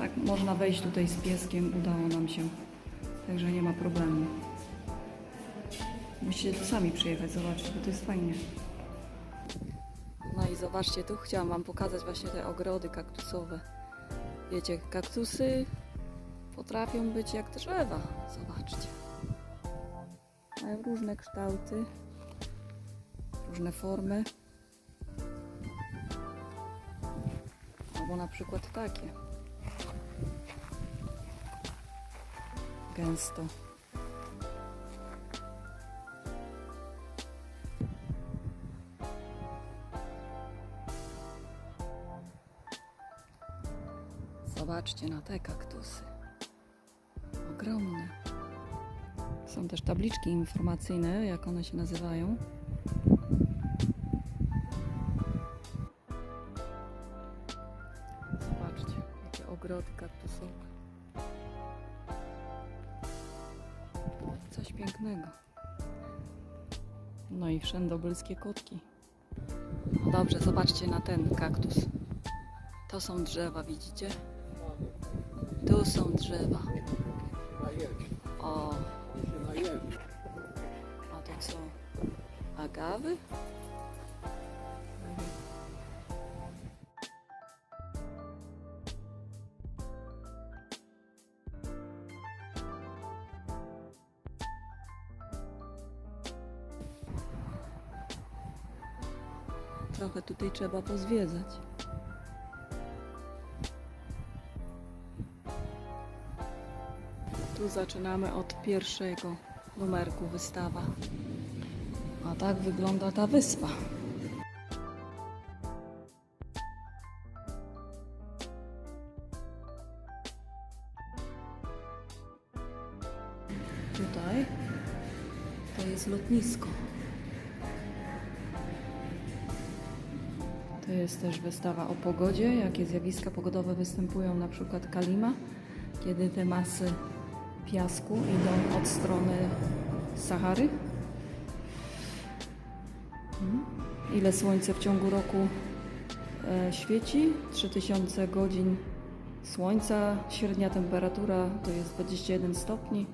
Tak, można wejść tutaj z pieskiem, udało nam się. Także nie ma problemu. Musicie tu sami przyjechać, zobaczyć, bo to jest fajnie. No i zobaczcie, tu chciałam Wam pokazać właśnie te ogrody kaktusowe. Wiecie, kaktusy potrafią być jak drzewa. Zobaczcie. Mają różne kształty, różne formy. Albo na przykład takie. Gęsto. Zobaczcie na te kaktusy. Ogromne. Są też tabliczki informacyjne, jak one się nazywają. Zobaczcie, jakie ogrody kaktusowe. Pięknego. No i wszędobylskie kotki. Dobrze, zobaczcie na ten kaktus. To są drzewa, widzicie? Tu są drzewa. O, a to co? Agawy? Trochę tutaj trzeba pozwiedzać. Tu zaczynamy od pierwszego numerku wystawa. A tak wygląda ta wyspa. Tutaj to jest lotnisko. To jest też wystawa o pogodzie, jakie zjawiska pogodowe występują, na przykład Kalima, kiedy te masy piasku idą od strony Sahary. Mhm. Ile słońce w ciągu roku e, świeci? 3000 godzin słońca, średnia temperatura to jest 21 stopni.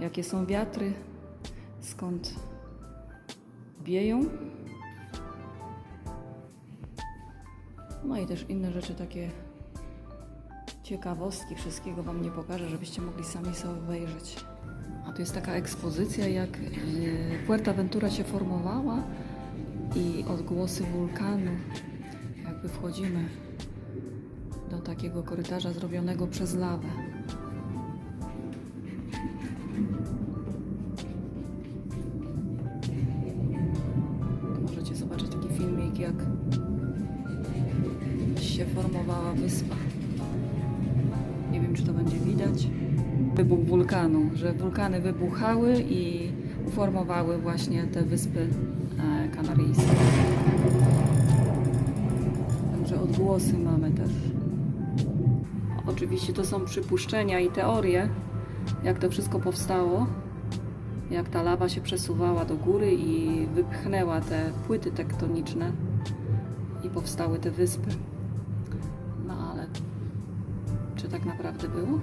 Jakie są wiatry? Skąd wieją? No i też inne rzeczy takie ciekawostki, wszystkiego Wam nie pokażę, żebyście mogli sami sobie obejrzeć. A tu jest taka ekspozycja, jak e, Fuerteventura się formowała i odgłosy wulkanu. Jakby wchodzimy do takiego korytarza zrobionego przez lawę. Formowała wyspa. Nie wiem, czy to będzie widać. Wybuch wulkanu, że wulkany wybuchały i uformowały właśnie te wyspy e, kanaryjskie. Także odgłosy mamy też. Oczywiście to są przypuszczenia i teorie, jak to wszystko powstało. Jak ta lawa się przesuwała do góry i wypchnęła te płyty tektoniczne i powstały te wyspy. Tak naprawdę było?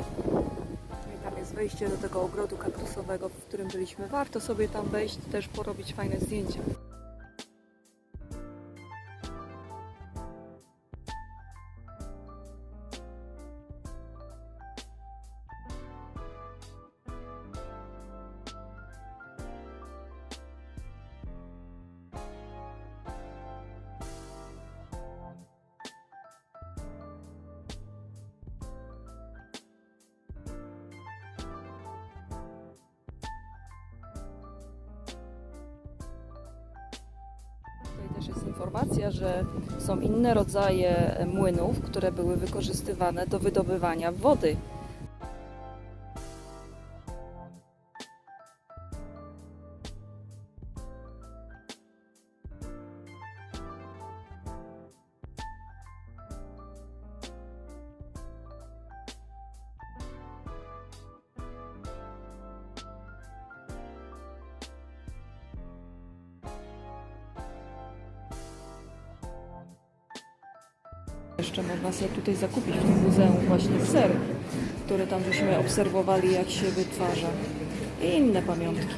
I tam jest wejście do tego ogrodu kaktusowego, w którym byliśmy. Warto sobie tam wejść, też porobić fajne zdjęcia. Jest informacja, że są inne rodzaje młynów, które były wykorzystywane do wydobywania wody. Jeszcze można sobie tutaj zakupić w tym muzeum właśnie ser, który tam żeśmy obserwowali jak się wytwarza i inne pamiątki.